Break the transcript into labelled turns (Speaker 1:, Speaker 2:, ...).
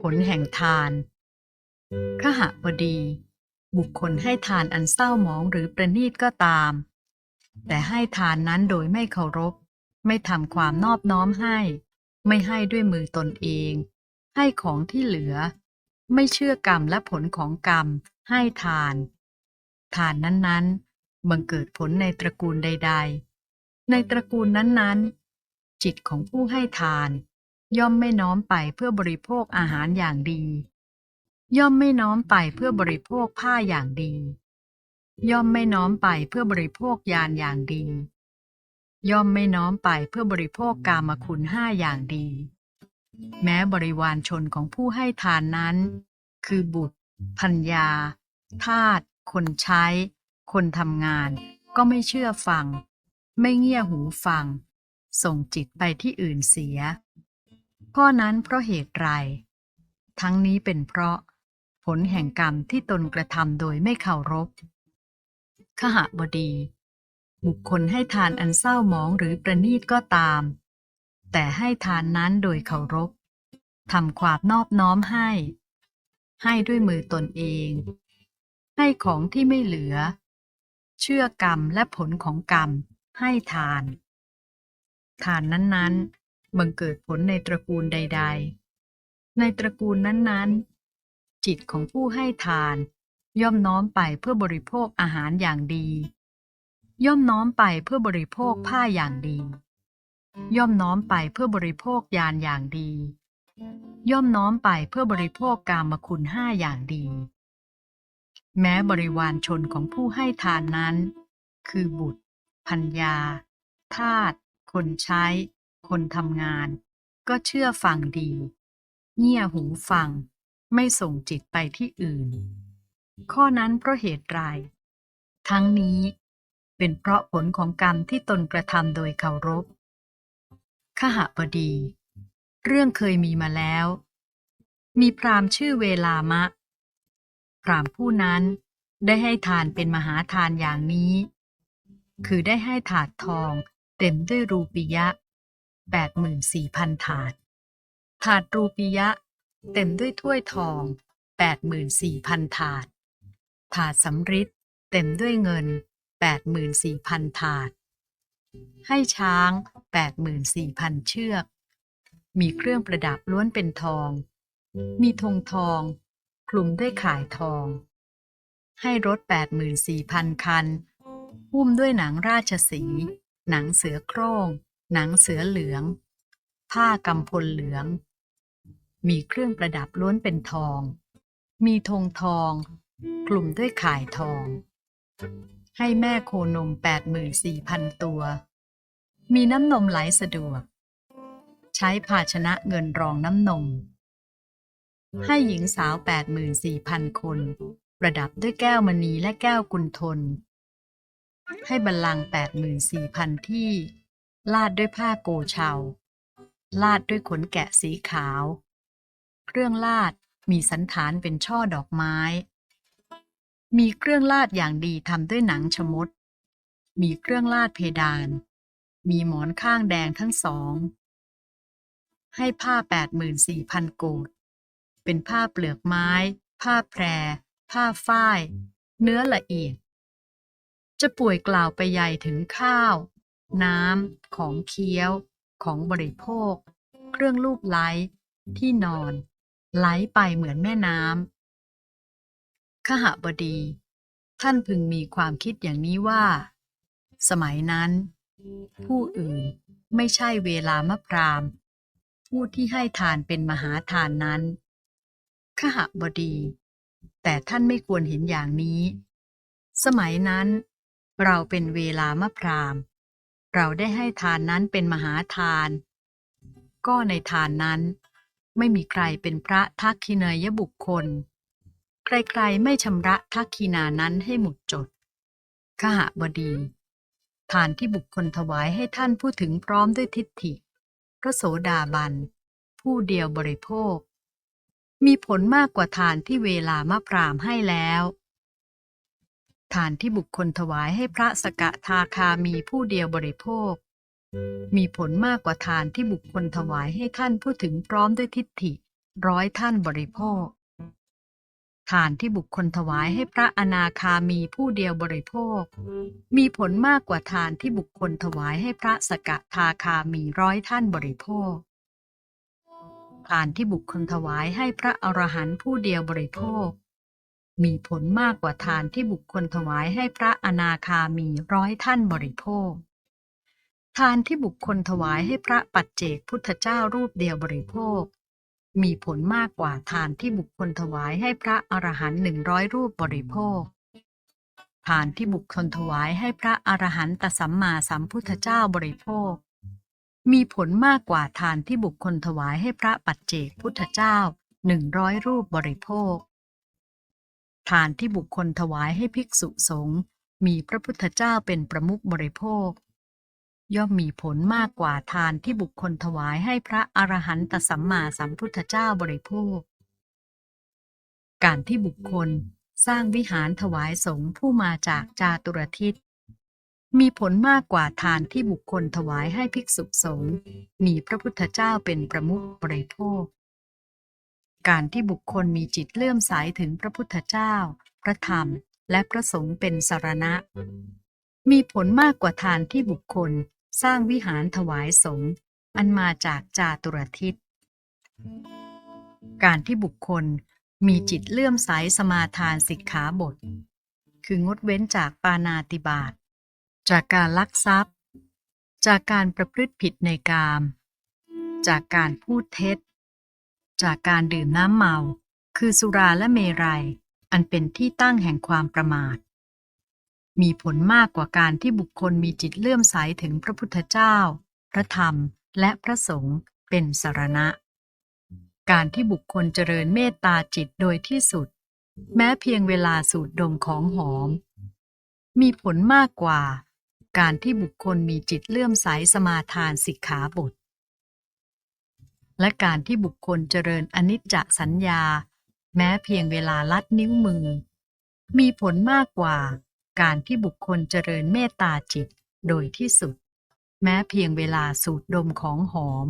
Speaker 1: ผลแห่งทานขหบดี บุคคลให้ทานอันเศร้าหมองหรือประนีตก็ตาม แต่ให้ทานนั้นโดยไม่เคารพ ไม่ทำความนอบน้อมให้ ไม่ให้ด้วยมือตนเอง ให้ของที่เหลือ ไม่เชื่อกรรมและผลของกรรม ให้ทาน ทานนั้นๆบังเกิดผลในตระกูลใด ๆ ในตระกูลนั้นๆ จิตของผู้ให้ทาน ย่อมไม่น้อมไปเพื่อบริโภคอาหารอย่างดี ย่อมไม่น้อมไปเพื่อบริโภคผ้าอย่างดี ย่อมไม่น้อมไปเพื่อบริโภคยานอย่างดี ย่อมไม่น้อมไปเพื่อบริโภคกามคุณห้าอย่างดี แม้บริวารชนของผู้ให้ทานนั้น คือบุตรพัญญา ทาสคนใช้ คนทำงาน ก็ไม่เชื่อฟัง ไม่เงี่ยหูฟัง ส่งจิตไปที่อื่นเสีย ข้อนั้นเพราะเหตุไร ทั้งนี้เป็นเพราะ ผลแห่งกรรมที่ตนกระทำโดยไม่เคารพ ขหบดี บุคคลให้ทานอันเศร้าหมองหรือประนีตก็ตาม แต่ให้ทานนั้นโดยเคารพทำความนอบน้อมให้ ให้ด้วยมือตนเอง ให้ของที่ไม่เหลือ เชื่อกรรมและผลของกรรม ให้ทาน ทานนั้นๆ บังเกิดผลในตระกูลใด ๆ ในตระกูลนั้น ๆ จิตของผู้ให้ทาน ย่อมน้อมไปเพื่อบริโภคอาหารอย่างดี ย่อมน้อมไปเพื่อบริโภคผ้าอย่างดี ย่อมน้อมไปเพื่อบริโภคยานอย่างดี ย่อมน้อมไปเพื่อบริโภคกามคุณห้าอย่างดี แม้บริวารชนของผู้ให้ทานนั้น คือบุตรพัญญาทาสคนใช้ คนทำงาน ก็เชื่อฟังดี เงี่ยหูฟัง ไม่ส่งจิตไปที่อื่น ข้อนั้นเพราะเหตุไรทั้งนี้เป็นเพราะผลของกรรมที่ตนกระทำโดยเคารพขหบดี เรื่องเคยมีมาแล้ว มีพราหมณ์ชื่อเวลามะ พราหมณ์ผู้นั้นได้ให้ทานเป็นมหาทานอย่างนี้ คือได้ให้ถาดทองเต็มด้วยรูปียะ แปดหมื่นสี่พันถาด ถาดรูปียะ เต็มด้วยถ้วยทองแปดหมื่นสี่พันถาด ถาดสำริดเต็มด้วยเงินแปดหมื่นสี่พันถาด ให้ช้างแปดหมื่นสี่พันเชือก มีเครื่องประดับล้วนเป็นทอง มีธงทอง คลุมด้วยข่ายทอง ให้รถแปดหมื่นสี่พันคันหุ้มด้วยหนังราชสีห์หนังเสือโคร่ง หนังเสือเหลือง ผ้ากำพลเหลือง มีเครื่องประดับล้วนเป็นทอง มีธงทอง กลุ่มด้วยข่ายทอง ให้แม่โคนมแปดหมื่นสี่พันตัว มีน้ำนมไหลสะดวก ใช้ภาชนะเงินรองน้ำนม ให้หญิงสาวแปดหมื่นสี่พันคน ประดับด้วยแก้วมณีและแก้วกุลทน ให้บัลลังก์แปดหมื่นสี่พันที่ ลาดด้วยผ้าโกเชา ลาดด้วยขนแกะสีขาว เครื่องลาดมีสันฐานเป็นช่อดอกไม้ มีเครื่องลาดอย่างดีทำด้วยหนังชมด มีเครื่องลาดเพดาน มีหมอนข้างแดงทั้งสอง ให้ผ้าแปดหมื่นสี่พันโกด เป็นผ้าเปลือกไม้ ผ้าแพร ผ้าฝ้าย เนื้อละเอียด จะป่วยกล่าวไปใหญ่ถึงข้าว น้ำ ของเคี้ยว ของบริโภค เครื่องลูบไล้ที่นอน ไหลไปเหมือนแม่น้ำขหบดี ท่านพึงมีความคิดอย่างนี้ว่า สมัยนั้น ผู้อื่นไม่ใช่เวลามะพรามผู้ที่ให้ทานเป็นมหาทานนั้นขหบดี แต่ท่านไม่ควรเห็นอย่างนี้ สมัยนั้น เราเป็นเวลามะพราม เราได้ให้ทานนั้นเป็นมหาทาน ก็ในทานนั้น ไม่มีใครเป็นพระทักขิเนยบุคคล ใครๆไม่ชำระทักขินานั้นให้หมดจดขหบดี ทานที่บุคคลถวายให้ท่านผู้ถึงพร้อมด้วยทิฏฐิ พระโสดาบัน ผู้เดียวบริโภค มีผลมากกว่าทานที่เวลามะพรามให้แล้ว ทานที่บุคคลถวายให้พระสกทาคามีผู้เดียวบริโภค มีผลมากกว่าทานที่บุคคลถวายให้ท่านผู้ถึงพร้อมด้วยทิฏฐิร้อยท่านบริโภค ทานที่บุคคลถวายให้พระอนาคามีผู้เดียวบริโภค มีผลมากกว่าทานที่บุคคลถวายให้พระสกทาคามีร้อยท่านบริโภค ทานที่บุคคลถวายให้พระอรหันต์ผู้เดียวบริโภค มีผลมากกว่าทานที่บุคคลถวายให้พระอนาคามีร้อยท่านบริโภค ทานที่บุคคลถวายให้พระปัจเจกพุทธเจ้ารูปเดียวบริโภค มีผลมากกว่าทานที่บุคคลถวายให้พระอรหันต์หนึ่งร้อยรูปบริโภค ทานที่บุคคลถวายให้พระอรหันตสัมมาสัมพุทธเจ้าบริโภค มีผลมากกว่าทานที่บุคคลถวายให้พระปัจเจกพุทธเจ้าหนึ่งร้อยรูปบริโภค ทานที่บุคคลถวายให้ภิกษุสงฆ์มีพระพุทธเจ้าเป็นประมุขบริโภค ย่อมมีผลมากกว่าทานที่บุคคลถวายให้พระอรหันตสัมมาสัมพุทธเจ้าบริโภค การที่บุคคลสร้างวิหารถวายสงฆ์ผู้มาจากจาตุรทิศมีผลมากกว่าทานที่บุคคลถวายให้ภิกษุสงฆ์มีพระพุทธเจ้าเป็นประมุขบริโภค การที่บุคคลมีจิตเลื่อมใสถึงพระพุทธเจ้า พระธรรม และพระสงฆ์เป็นสารณะ มีผลมากกว่าทานที่บุคคลสร้างวิหารถวายสงฆ์อันมาจากจาตุรทิศ การที่บุคคลมีจิตเลื่อมใสสมาทานสิกขาบท คืองดเว้นจากปานาติบาต จากการลักทรัพย์ จากการประพฤติผิดในกาม จากการพูดเท็จ จากการดื่มน้ำเมา คือสุราและเมรัย อันเป็นที่ตั้งแห่งความประมาท มีผลมากกว่าการที่บุคคลมีจิตเลื่อมใสถึงพระพุทธเจ้า พระธรรม และพระสงฆ์เป็นสารณะ การที่บุคคลเจริญเมตตาจิตโดยที่สุด แม้เพียงเวลาสูดดมของหอม มีผลมากกว่า การที่บุคคลมีจิตเลื่อมใสสมาทานสิกขาบท และการที่บุคคลเจริญอนิจจสัญญา แม้เพียงเวลาลัดนิ้วมือ มีผลมากกว่า การที่บุคคลเจริญเมตตาจิตโดยที่สุด แม้เพียงเวลาสูดดมของหอม